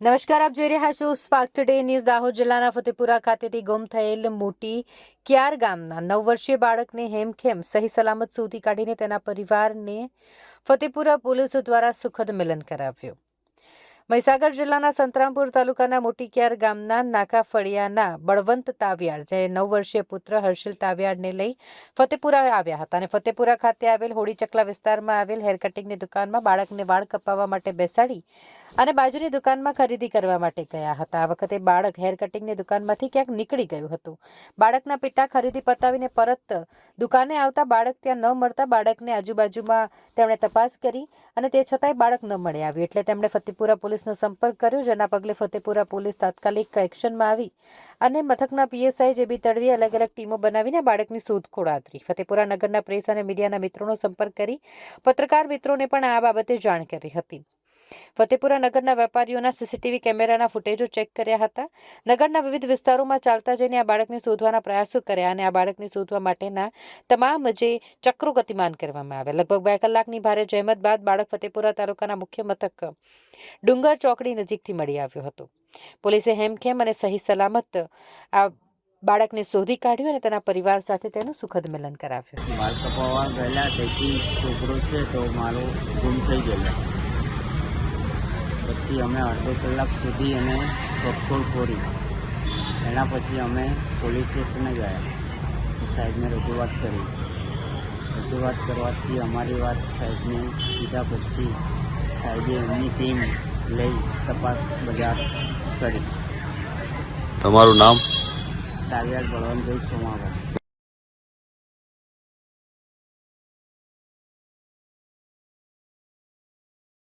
નમસ્કાર, આપ જોઈ રહ્યા છો સ્પાર્ક ટુડે ન્યૂઝ દાહોદ જિલ્લાના ફતેપુરા ખાતેથી ગુમ થયેલ મોટી ક્યાર ગામના નવ વર્ષીય બાળકને હેમખેમ સહી સલામત શોધી કાઢીને તેના પરિવારને ફતેપુરા પોલીસ દ્વારા સુખદ મિલન કરાવ્યું. મહીસાગર જિલ્લાના સંતરામપુર તાલુકાના મોટીક્યાર ગામના નાકા ફળિયાના બળવંત તાવ્યાર જે નવ વર્ષીય પુત્ર હર્ષિલ તાવ્યાડને લઈ ફતેપુરા આવ્યા હતા અને ફતેપુરા ખાતે આવેલ હોળી ચકલા વિસ્તારમાં આવેલ હેર કટિંગની દુકાનમાં બાળકને વાળ કપાવવા માટે બેસાડી અને બાજુની દુકાનમાં ખરીદી કરવા માટે ગયા હતા. આ વખતે બાળક હેર કટિંગની દુકાનમાંથી ક્યાંક નીકળી ગયું હતું. બાળકના પિતા ખરીદી પતાવીને પરત દુકાને આવતા બાળક ત્યાં ન મળતા બાળકને આજુબાજુમાં તેમણે તપાસ કરી અને તે છતાંય બાળક ન મળી આવ્યું. એટલે તેમણે ફતેપુરા પોલીસનો સંપર્ક કર્યો, જેના પગલે ફતેપુરા પોલીસ તાત્કાલિક એક્શનમાં આવી અને મથકના પીએસઆઈ જેબી તડવી અલગ અલગ ટીમો બનાવીને બાળકની શોધખોળ આદરી ફતેપુરા નગરના પ્રેસ અને મીડિયાના મિત્રોનો સંપર્ક કરી પત્રકાર મિત્રોને પણ આ બાબતે જાણ કરી હતી. ફતેપુરા નગરના વેપારીઓના સીસીટીવી કેમેરાના ફૂટેજો ચેક કર્યા હતા. નગરના વિવિધ વિસ્તારોમાં ચાલતા જઈને આ બાળકને શોધવાના પ્રયાસો કર્યા અને આ બાળકને શોધવા માટેના તમામ જે ચક્રો ગતિમાન કરવામાં આવ્યા. લગભગ બે કલાકની ભારે જહેમત બાદ બાળક ફતેપુરા તાલુકાના મુખ્ય મથક ડુંગર ચોકડી નજીકથી મળી આવ્યો હતો. પોલીસે હેમખેમ અને સહી સલામત આ બાળકને શોધી કાઢ્યું અને તેના પરિવાર સાથે તેનું સુખદ મિલન કરાવ્યું. વાળ કપાવવા ગયેલા, તેથી છોકરો છે તો મારો ગુમ થઈ ગયેલો. પછી અમે અડધો કલાક સુધી એને શોધખોળ ખોરી એના પછી અમે પોલીસ સ્ટેશને ગયા. સાહેબને રજૂઆત કરી. રજૂઆત કરવાથી અમારી વાત સાહેબને કીધા પછી સાહેબે એમની ટીમ લઈ તપાસ બજાર કરી. તમારું નામ? તાવિયાડ બળવંતભાઈ સોમાભાઈ